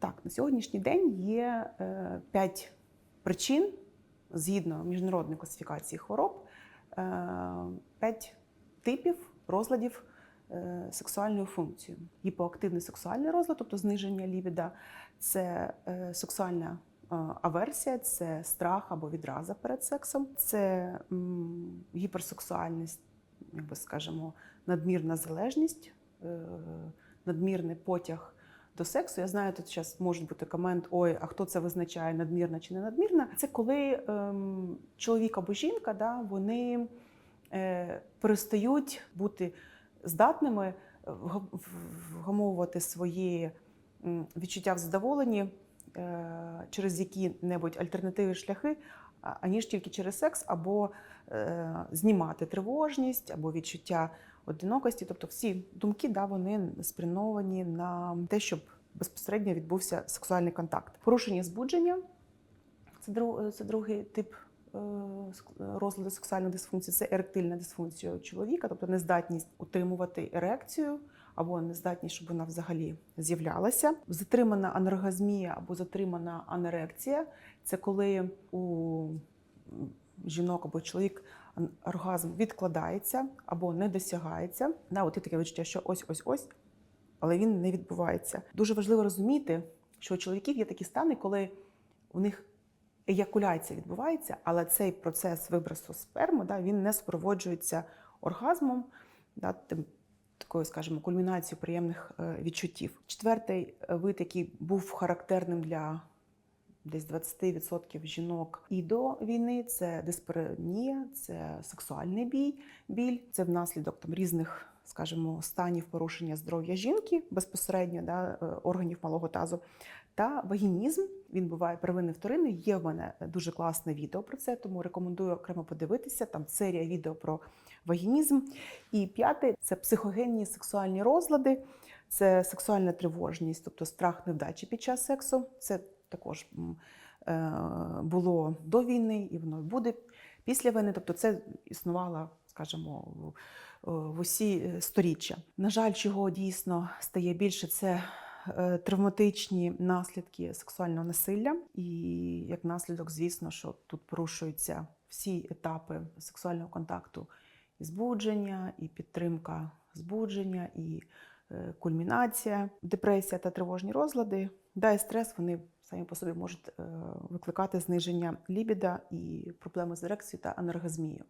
Так, на сьогоднішній день є е, п'ять причин згідно міжнародної класифікації хвороб, е, п'ять типів розладів е, сексуальної функції. Гіпоактивний сексуальний розлад, тобто зниження лібіда, це сексуальна аверсія, це страх або відраза перед сексом, це гіперсексуальність, як би скажемо, надмірна залежність, надмірний потяг до сексу. Я знаю, тут зараз може бути комент: ой, а хто це визначає, надмірна чи не надмірна? Це коли ем, чоловік або жінка, да, вони е, перестають бути здатними вга- вгамовувати свої відчуття в задоволенні е, через які-небудь альтернативні шляхи, аніж тільки через секс, або е, знімати тривожність, або відчуття одинокості. Тобто всі думки да, вони спрямовані на те, щоб безпосередньо відбувся сексуальний контакт. Порушення збудження це, дру- це другий тип е, розладу сексуальної дисфункції, це еректильна дисфункція чоловіка, тобто нездатність утримувати ерекцію. Або нездатність, щоб вона взагалі з'являлася. Затримана аноргазмія або затримана анерекція це коли у жінок або чоловік оргазм відкладається або не досягається. Да, от є таке відчуття, що ось ось ось, але він не відбувається. Дуже важливо розуміти, що у чоловіків є такі стани, коли у них еякуляція відбувається, але цей процес вибросу сперми да, він не супроводжується оргазмом, да, тим, такою, скажімо, кульмінацією приємних е, відчуттів. Четвертий е, вид, який був характерним для десь 20% жінок і до війни, це диспаронія, це сексуальний бій, біль, це внаслідок там різних. Скажімо, станів порушення здоров'я жінки безпосередньо да, е, органів малого тазу, та вагінізм. Він буває первинний вторинний. Є в мене дуже класне відео про це, тому рекомендую окремо подивитися. Там серія відео про вагінізм. І п'яте це психогенні сексуальні розлади, це сексуальна тривожність, тобто страх невдачі під час сексу. Це також е, було до війни, і воно буде після війни. Тобто, це існувало, скажімо, в- в усі сторіччя. На жаль, чого дійсно стає більше, це е, травматичні наслідки сексуального насилля, і як наслідок, звісно, що тут порушуються всі етапи сексуального контакту і збудження, і підтримка збудження, і е, кульмінація, депресія та тривожні розлади, да, і стрес вони самі по собі можуть е, викликати зниження лібіда і проблеми з ерекцією та аноргазмією.